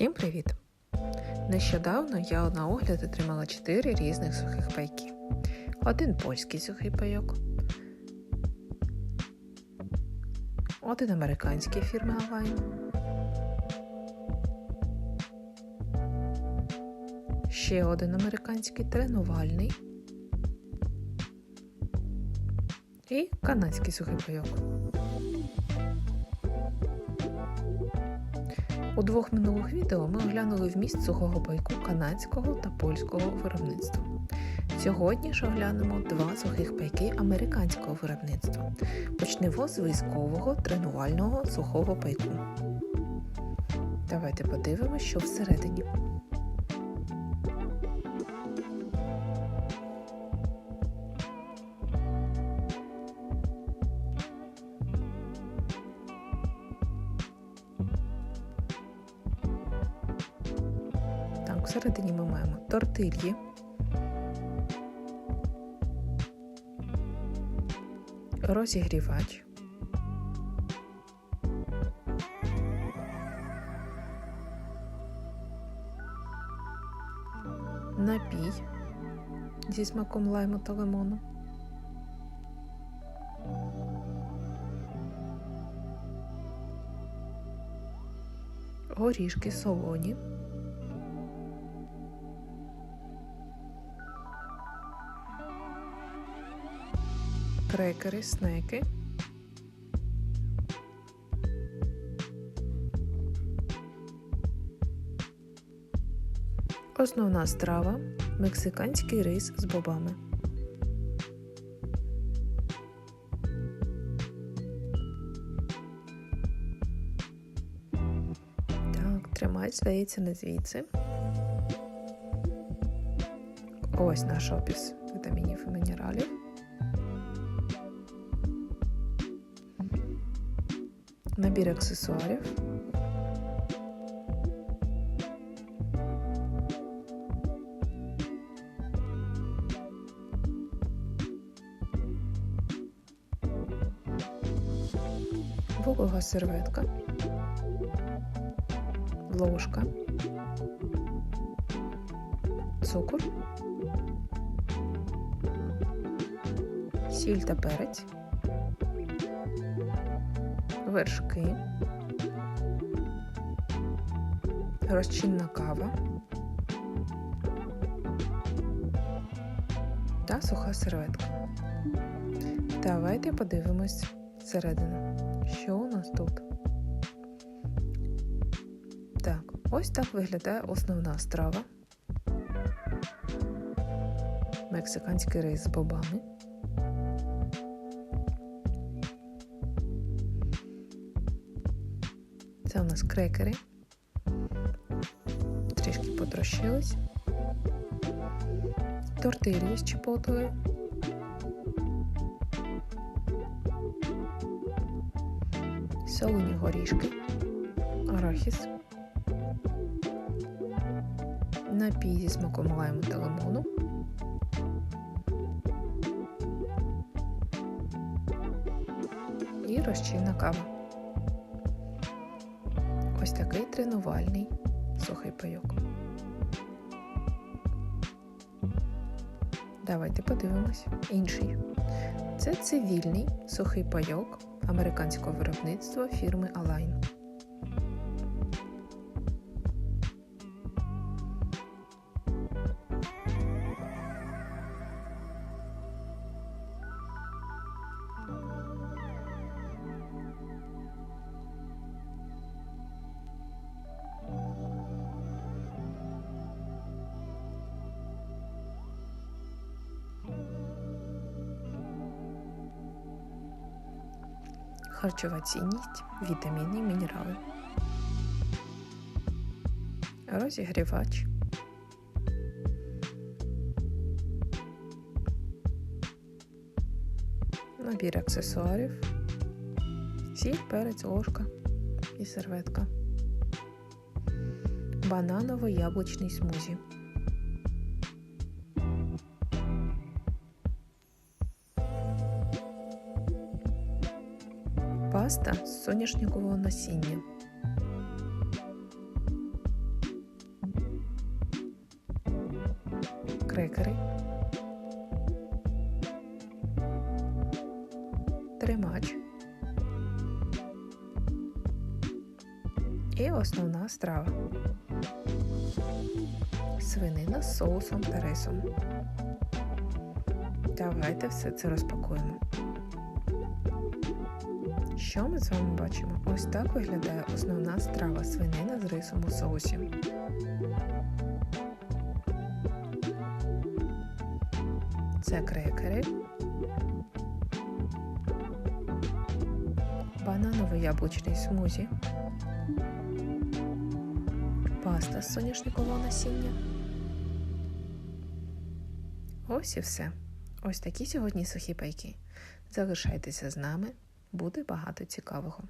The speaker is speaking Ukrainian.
Всім привіт! Нещодавно я на огляд отримала 4 різних сухих пайки. Один польський сухий пайок, один американський фірми Align, ще один американський тренувальний і канадський сухий пайок. У двох минулих відео ми оглянули вміст сухого пайку канадського та польського виробництва. Сьогодні ж оглянемо два сухих пайки американського виробництва. Почнемо з військового тренувального сухого пайку. Давайте подивимося, що всередині. Всередині ми маємо тортильї, розігрівач, напій зі смаком лайму та лимону. Горішки солоні. Крекери, снеки. Основна страва мексиканський рис з бобами. Так, тримать, здається, не звідси. Ось наш опис вітамінів і мінералів. Набір аксесуарів. Волога серветка, ложка, цукор, сіль та перець вершки, розчинна кава та суха серветка. Давайте подивимось всередину, що у нас тут. Так, ось так виглядає основна страва. Мексиканський рис з бобами. Це у нас крекери. Трішки потрощились. Тортилі з чіпотою. Солоні горішки, арахіс, напій зі смаком лайму та лимону. І розчинна кава. Ось такий тренувальний сухий пайок. Давайте подивимось інший. Це цивільний сухий пайок американського виробництва фірми Align. Харчова цінність, вітаміни і мінерали, розігрівач, набір аксесуарів, сіль, перець, ложка і серветка, бананово-яблучний смузі. паста з соняшнікового насіння. Крекери. Тримач. І основна страва. Свинина з соусом та рисом. Давайте все це розпакуємо. Що ми з вами бачимо? Ось так виглядає основна страва свинина з рисом у соусі. Це крекери, банановий яблучний смузі, паста з соняшникового насіння. Ось і все. Ось такі сьогодні сухі пайки. Залишайтеся з нами, буде багато цікавого.